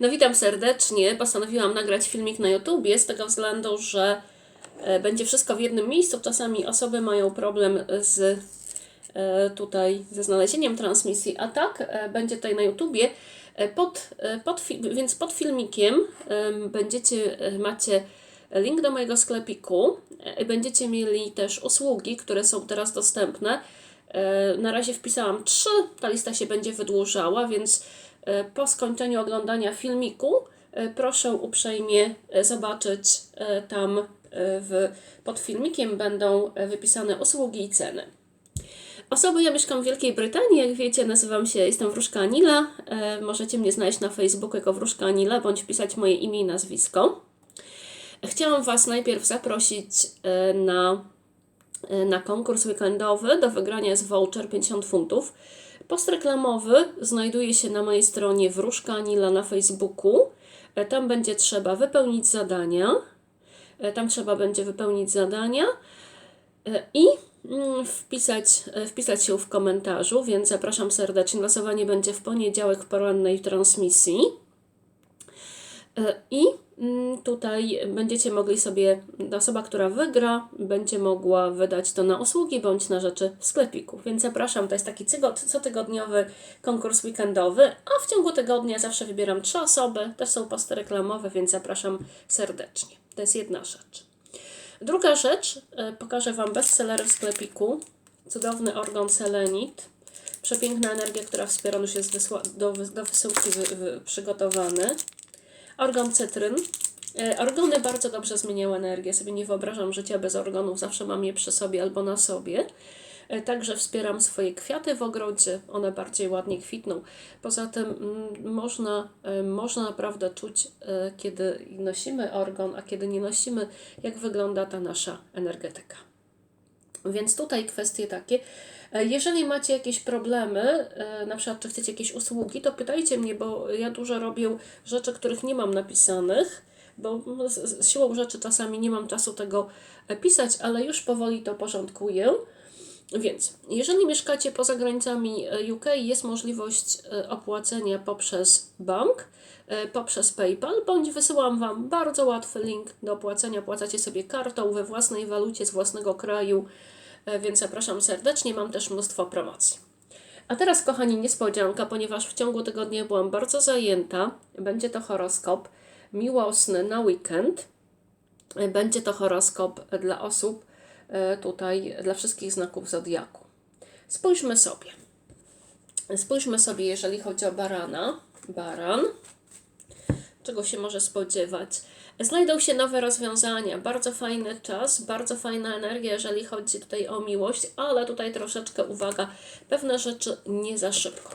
No witam serdecznie. Postanowiłam nagrać filmik na YouTubie z tego względu, że e, będzie wszystko w jednym miejscu. Czasami osoby mają problem z e, tutaj ze znalezieniem transmisji, a tak e, będzie tutaj na YouTubie. Pod, pod, więc pod filmikiem em, będziecie, macie link do mojego sklepiku. Będziecie mieli też usługi, które są teraz dostępne. Na razie wpisałam trzy, ta lista się będzie wydłużała, więc po skończeniu oglądania filmiku e, proszę uprzejmie e, zobaczyć e, tam e, w, pod filmikiem będą e, wypisane usługi i ceny. Osoby, ja mieszkam w Wielkiej Brytanii, jak wiecie, nazywam się, jestem Wróżka Anila. E, możecie mnie znaleźć na Facebooku jako Wróżka Anila, bądź wpisać moje imię i nazwisko. Chciałam Was najpierw zaprosić e, na, e, na konkurs weekendowy. Do wygrania jest voucher 50 funtów. Post reklamowy znajduje się na mojej stronie Wróżka Anila na Facebooku. E, Tam będzie trzeba wypełnić zadania. E, Tam trzeba będzie wypełnić zadania e, i mm, wpisać, wpisać się w komentarzu, więc zapraszam serdecznie. Losowanie będzie w poniedziałek w porannej transmisji. E, I mm, tutaj będziecie mogli sobie, osoba, która wygra, będzie mogła wydać to na usługi bądź na rzeczy w sklepiku. Więc zapraszam, to jest taki cotygodniowy konkurs weekendowy, a w ciągu tygodnia zawsze wybieram trzy osoby, też są posty reklamowe, więc zapraszam serdecznie. To jest jedna rzecz. Druga rzecz, e, pokażę Wam bestsellery w sklepiku. Cudowny organ selenit. Przepiękna energia, która wspiera, już jest do, do wysyłki wy, wy, przygotowany. Organ cytryn. E, Organy bardzo dobrze zmieniają energię. Sobie nie wyobrażam życia bez organów. Zawsze mam je przy sobie albo na sobie. E, Także wspieram swoje kwiaty w ogrodzie. One bardziej ładnie kwitną. Poza tym mm, można, e, można naprawdę czuć, kiedy nosimy organ, a kiedy nie nosimy, jak wygląda ta nasza energetyka. Więc tutaj kwestie takie. E, Jeżeli macie jakieś problemy, e, na przykład czy chcecie jakieś usługi, to pytajcie mnie, bo ja dużo robię rzeczy, których nie mam napisanych, bo no, z, siłą rzeczy czasami nie mam czasu tego e, pisać, ale już powoli to porządkuję. Więc jeżeli mieszkacie poza granicami UK, jest możliwość opłacenia poprzez bank, poprzez PayPal, bądź wysyłam Wam bardzo łatwy link do opłacenia. Płacacie sobie kartą we własnej walucie z własnego kraju, więc zapraszam serdecznie. Mam też mnóstwo promocji. A teraz, kochani, niespodzianka, ponieważ w ciągu tygodnia byłam bardzo zajęta. Będzie to horoskop miłosny na weekend. E, Będzie to horoskop dla osób e, tutaj, dla wszystkich znaków zodiaku. Spójrzmy sobie. Spójrzmy sobie, jeżeli chodzi o barana. Baran. Czego się może spodziewać? Znajdą się nowe rozwiązania. Bardzo fajny czas, bardzo fajna energia, jeżeli chodzi tutaj o miłość, ale tutaj troszeczkę uwaga, pewne rzeczy nie za szybko.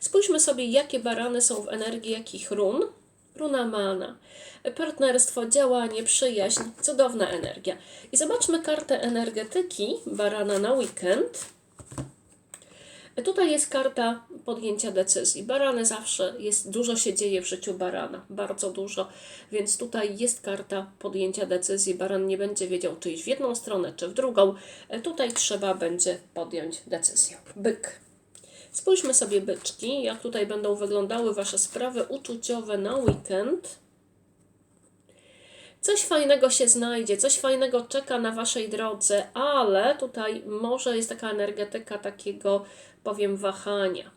Spójrzmy sobie, jakie barany są w energii jakich run. Runa mana, partnerstwo, działanie, przyjaźń, cudowna energia. I zobaczmy kartę energetyki barana na weekend. Tutaj jest karta podjęcia decyzji. Barany zawsze jest, dużo się dzieje w życiu barana, bardzo dużo, więc tutaj jest karta podjęcia decyzji. Baran nie będzie wiedział, czy iść w jedną stronę, czy w drugą. E, Tutaj trzeba będzie podjąć decyzję. Byk. Spójrzmy sobie byczki, jak tutaj będą wyglądały Wasze sprawy uczuciowe na weekend. Coś fajnego się znajdzie, coś fajnego czeka na Waszej drodze, ale tutaj może jest taka energetyka takiego, powiem, wahania.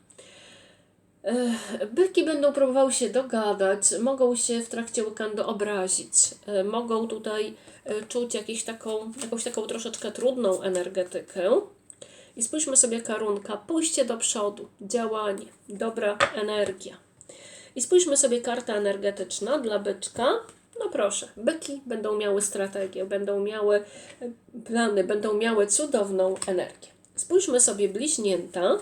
Byki będą próbowały się dogadać, mogą się w trakcie weekendu obrazić, e, mogą tutaj e, czuć jakąś taką, jakąś taką troszeczkę trudną energetykę. I spójrzmy sobie karunka, pójście do przodu, działanie, dobra energia. I spójrzmy sobie karta energetyczna dla byczka. No proszę, byki będą miały strategię, będą miały e, plany, będą miały cudowną energię. Spójrzmy sobie bliźnięta.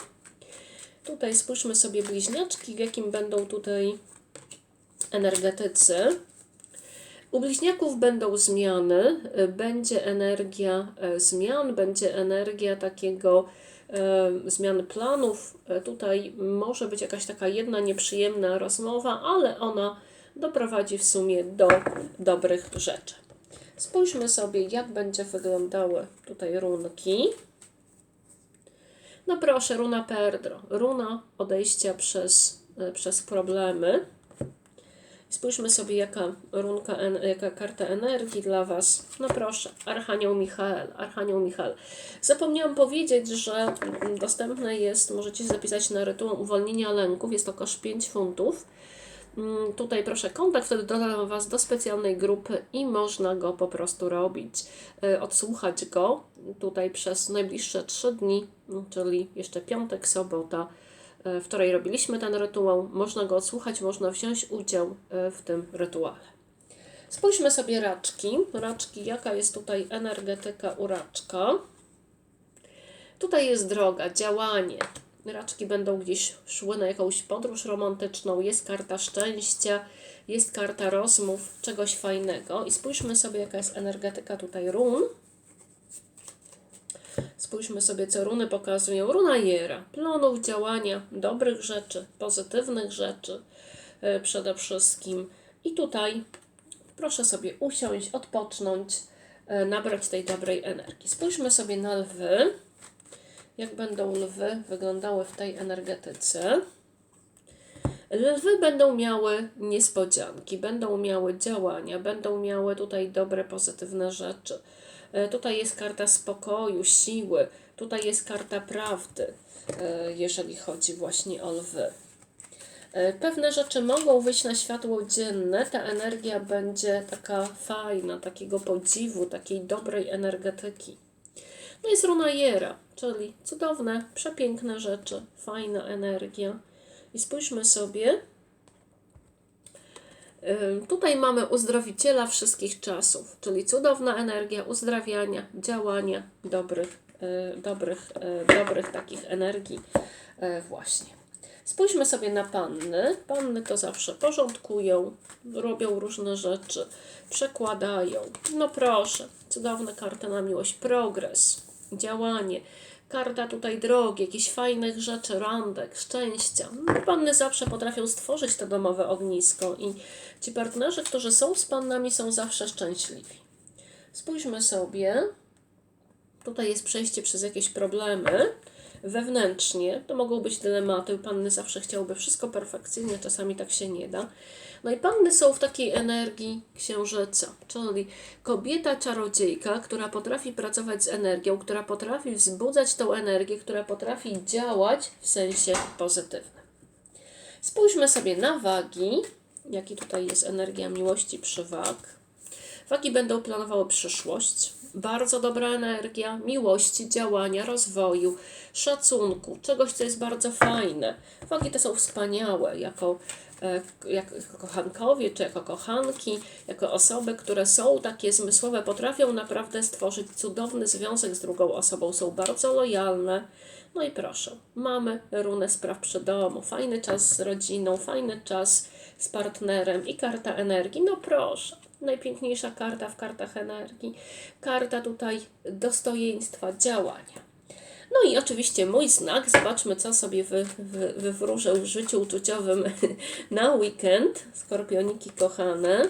Tutaj spójrzmy sobie bliźniaczki, w jakim będą tutaj energetycy. U bliźniaków będą zmiany, y, będzie energia e, zmian, będzie energia takiego e, zmian planów. E, Tutaj może być jakaś taka jedna nieprzyjemna rozmowa, ale ona doprowadzi w sumie do dobrych rzeczy. Spójrzmy sobie, jak będzie wyglądały tutaj runki. No proszę, runa Perdro, runa odejścia przez, e, przez problemy. Spójrzmy sobie, jaka runka, jaka karta energii dla Was. No proszę, Archanioł Michael, Archanioł Michael. Zapomniałam powiedzieć, że mm, dostępne jest, możecie zapisać na rytuał uwolnienia lęków, jest to koszt 5 funtów. Mm, Tutaj proszę kontakt, wtedy dodam Was do specjalnej grupy i można go po prostu robić. E, Odsłuchać go tutaj przez najbliższe 3 dni, mm, czyli jeszcze piątek, sobota, e, w której robiliśmy ten rytuał. Można go odsłuchać, można wziąć udział e, w tym rytuale. Spójrzmy sobie raczki. Raczki, jaka jest tutaj energetyka u raczka. Tutaj jest droga, działanie. Raczki będą gdzieś szły na jakąś podróż romantyczną. Jest karta szczęścia, jest karta rozmów, czegoś fajnego. I spójrzmy sobie, jaka jest energetyka tutaj run. Spójrzmy sobie, co runy pokazują. Runa Jera, plonów działania, dobrych rzeczy, pozytywnych rzeczy e, przede wszystkim. I tutaj proszę sobie usiąść, odpocząć, e, nabrać tej dobrej energii. Spójrzmy sobie na lwy. Jak będą lwy wyglądały w tej energetyce? Lwy będą miały niespodzianki, będą miały działania, będą miały tutaj dobre, pozytywne rzeczy. E, Tutaj jest karta spokoju, siły, tutaj jest karta prawdy, e, jeżeli chodzi właśnie o lwy. E, Pewne rzeczy mogą wyjść na światło dzienne, ta energia będzie taka fajna, takiego podziwu, takiej dobrej energetyki. No jest runa Jera, czyli cudowne, przepiękne rzeczy, fajna energia. I spójrzmy sobie. Tutaj mamy uzdrowiciela wszystkich czasów, czyli cudowna energia uzdrawiania, działania dobrych, y, dobrych, y, dobrych takich energii y, właśnie. Spójrzmy sobie na panny. Panny to zawsze porządkują, robią różne rzeczy, przekładają. No proszę, cudowna karta na miłość, progres, działanie. Karta tutaj drogi, jakichś fajnych rzeczy, randek, szczęścia. No, panny zawsze potrafią stworzyć to domowe ognisko i ci partnerzy, którzy są z pannami, są zawsze szczęśliwi. Spójrzmy sobie. Tutaj jest przejście przez jakieś problemy wewnętrznie. To mogą być dylematy. Panny zawsze chciałyby wszystko perfekcyjnie, czasami tak się nie da. No i panny są w takiej energii księżyca, czyli kobieta czarodziejka, która potrafi pracować z energią, która potrafi wzbudzać tą energię, która potrafi działać w sensie pozytywnym. Spójrzmy sobie na wagi, jaki tutaj jest energia miłości przy wag. Wagi będą planowały przyszłość. Bardzo dobra energia miłości, działania, rozwoju, szacunku, czegoś, co jest bardzo fajne. Wagi te są wspaniałe jako, e, jak, jako kochankowie, czy jako kochanki, jako osoby, które są takie zmysłowe, potrafią naprawdę stworzyć cudowny związek z drugą osobą, są bardzo lojalne. No i proszę, mamy runę spraw przy domu, fajny czas z rodziną, fajny czas z partnerem i karta energii. No proszę, najpiękniejsza karta w kartach energii. Karta tutaj dostojeństwa, działania. No i oczywiście mój znak. Zobaczmy, co sobie wy, wy, wywróżę w życiu uczuciowym na weekend. Skorpioniki kochane.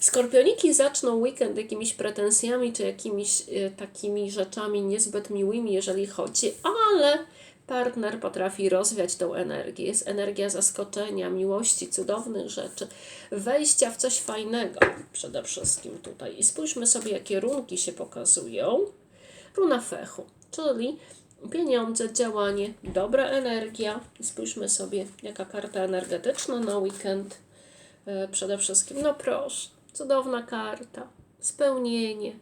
Skorpioniki zaczną weekend jakimiś pretensjami czy jakimiś e, takimi rzeczami niezbyt miłymi, jeżeli chodzi, ale partner potrafi rozwiać tą energię. Jest energia zaskoczenia, miłości, cudownych rzeczy, wejścia w coś fajnego przede wszystkim tutaj. I spójrzmy sobie, jakie runki się pokazują. Runa fechu, czyli pieniądze, działanie, dobra energia. Spójrzmy sobie, jaka karta energetyczna na weekend. E, Przede wszystkim, no proszę, cudowna karta, spełnienie,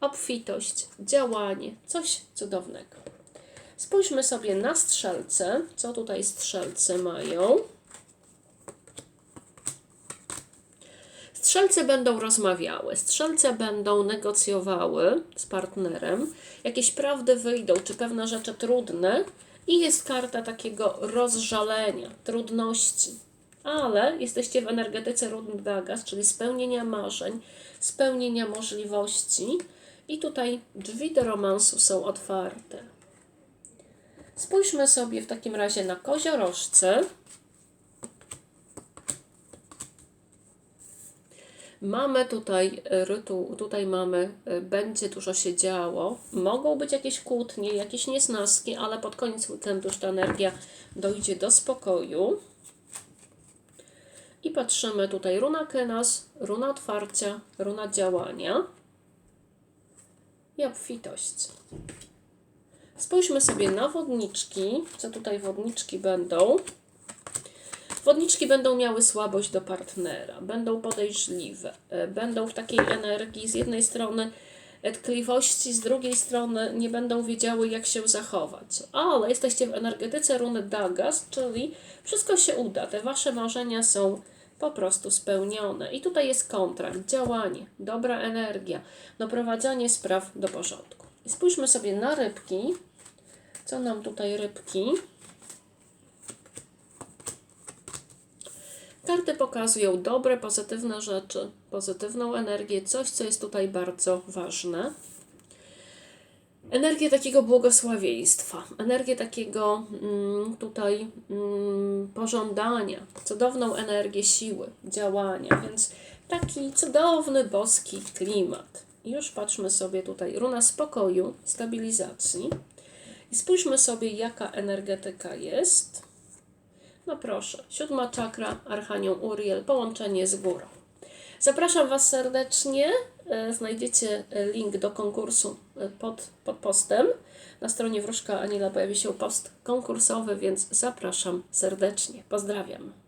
obfitość, działanie, coś cudownego. Spójrzmy sobie na strzelce, co tutaj strzelce mają. Strzelce będą rozmawiały, strzelce będą negocjowały z partnerem, jakieś prawdy wyjdą, czy pewne rzeczy trudne, i jest karta takiego rozżalenia, trudności. Ale jesteście w energetyce Rudn Dagas, czyli spełnienia marzeń, spełnienia możliwości, i tutaj drzwi do romansu są otwarte. Spójrzmy sobie w takim razie na koziorożce. Mamy tutaj rytuł, tutaj mamy, e, będzie dużo się działo. Mogą być jakieś kłótnie, jakieś niesnaski, ale pod koniec weekendu ta energia dojdzie do spokoju. I patrzymy tutaj runa Kenas, runa otwarcia, runa działania i obfitość. Spójrzmy sobie na wodniczki, co tutaj wodniczki będą. Wodniczki będą miały słabość do partnera, będą podejrzliwe, e, będą w takiej energii z jednej strony tkliwości, z drugiej strony nie będą wiedziały, jak się zachować. Ale jesteście w energetyce runy Dagas, czyli wszystko się uda. Te wasze marzenia są po prostu spełnione. I tutaj jest kontrakt, działanie, dobra energia, doprowadzanie spraw do porządku. I spójrzmy sobie na rybki. Co nam tutaj rybki? Karty pokazują dobre, pozytywne rzeczy, pozytywną energię, coś, co jest tutaj bardzo ważne. Energię takiego błogosławieństwa, energię takiego mm, tutaj mm, pożądania, cudowną energię siły, działania, więc taki cudowny boski klimat. I już patrzmy sobie tutaj, runa spokoju, stabilizacji. I spójrzmy sobie, jaka energetyka jest. No proszę, siódma czakra, Archanioł Uriel, połączenie z górą. Zapraszam Was serdecznie. E, Znajdziecie e, link do konkursu e, pod, pod postem. Na stronie Wróżka Aniela pojawi się post konkursowy, więc zapraszam serdecznie. Pozdrawiam.